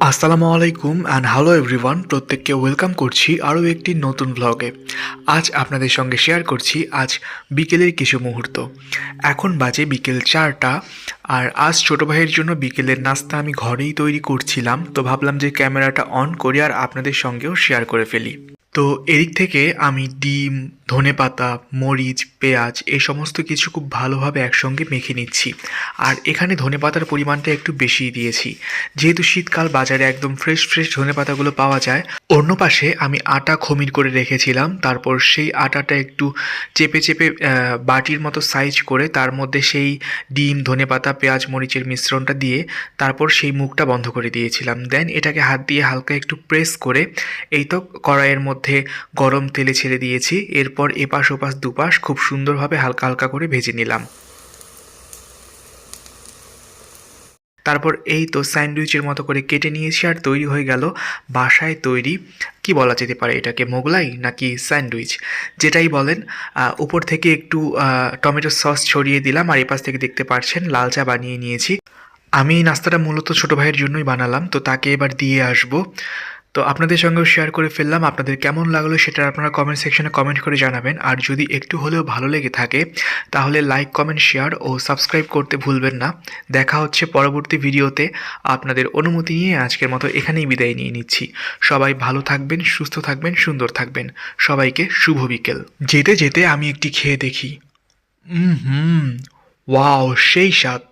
আসসালামু আলাইকুম and hello everyone প্রত্যেককে ওয়েলকাম করছি আরও একটি নতুন ব্লগে আজ আপনাদের সঙ্গে শেয়ার করছি আজ বিকেলের কিছু মুহূর্ত। এখন বাজে বিকেল চারটা, আর আজ ছোটো ভাইয়ের জন্য বিকেলের নাস্তা আমি ঘরেই তৈরি করছিলাম, তো ভাবলাম যে ক্যামেরাটা অন করি আর আপনাদের সঙ্গেও শেয়ার করে ফেলি। তো এদিক থেকে আমি ডিম, ধনেপাতা, মরিচ, পেঁয়াজ এই সমস্ত কিছু খুব ভালোভাবে একসঙ্গে মেখে নিচ্ছি। আর এখানে ধনেপাতার পরিমাণটা একটু বেশিই দিয়েছি। যেহেতু শীতকাল বাজারে একদম ফ্রেশ ফ্রেশ ধনেপাতাগুলো পাওয়া যায়, অন্য পাশে আমি আটা খমির করে রেখেছিলাম। তারপর সেই আটাটা একটু চেপে চেপে বাটির মতো সাইজ করে তার মধ্যে সেই ডিম, ধনেপাতা, পেঁয়াজ, মরিচের মিশ্রণটা দিয়ে তারপর সেই মুখটা বন্ধ করে দিয়েছিলাম। দেন এটাকে হাত দিয়ে হালকা একটু প্রেস করে এই তো কড়াইয়ের মধ্যে গরম তেলে ছেড়ে দিয়েছি। এরপর এপাশ ওপাশ দুপাশ খুব সুন্দরভাবে হালকা হালকা করে ভেজে নিলাম। তারপর এই তো স্যান্ডউইচের মতো করে কেটে নিয়েছি আর তৈরি হয়ে গেল বাসায় তৈরি, কি বলা যেতে পারে এটাকে, মোগলাই নাকি স্যান্ডউইচ? যেটাই বলেন উপর থেকে একটু টমেটো সস ছড়িয়ে দিলাম আর এপাশ থেকে দেখতে পাচ্ছেন লাল চা বানিয়ে নিয়েছি। আমি এই নাস্তাটা মূলত ছোটো ভাইয়ের জন্যই বানালাম, তো তাকে এবার দিয়ে আসব। তো আপনাদের সঙ্গেও শেয়ার করে ফেললাম আপনাদের কেমন লাগল সেটা আপনারা কমেন্ট সেকশনে কমেন্ট করে জানাবেন। আর যদি একটু হলেও ভালো লেগে থাকে, তাহলে লাইক কমেন্ট শেয়ার ও সাবস্ক্রাইব করতে ভুলবেন না। দেখা হচ্ছে পরবর্তী ভিডিওতে। আপনাদের অনুমতি নিয়ে আজকের মতো এখানেই বিদায় নিয়ে নিচ্ছি। সবাই ভালো থাকবেন, সুস্থ থাকবেন, সুন্দর থাকবেন। সবাইকে শুভ বিকেল। যেতে যেতে আমি একটি খেয়ে দেখি। হুম হুম ওয়াও সেই স্বাদ।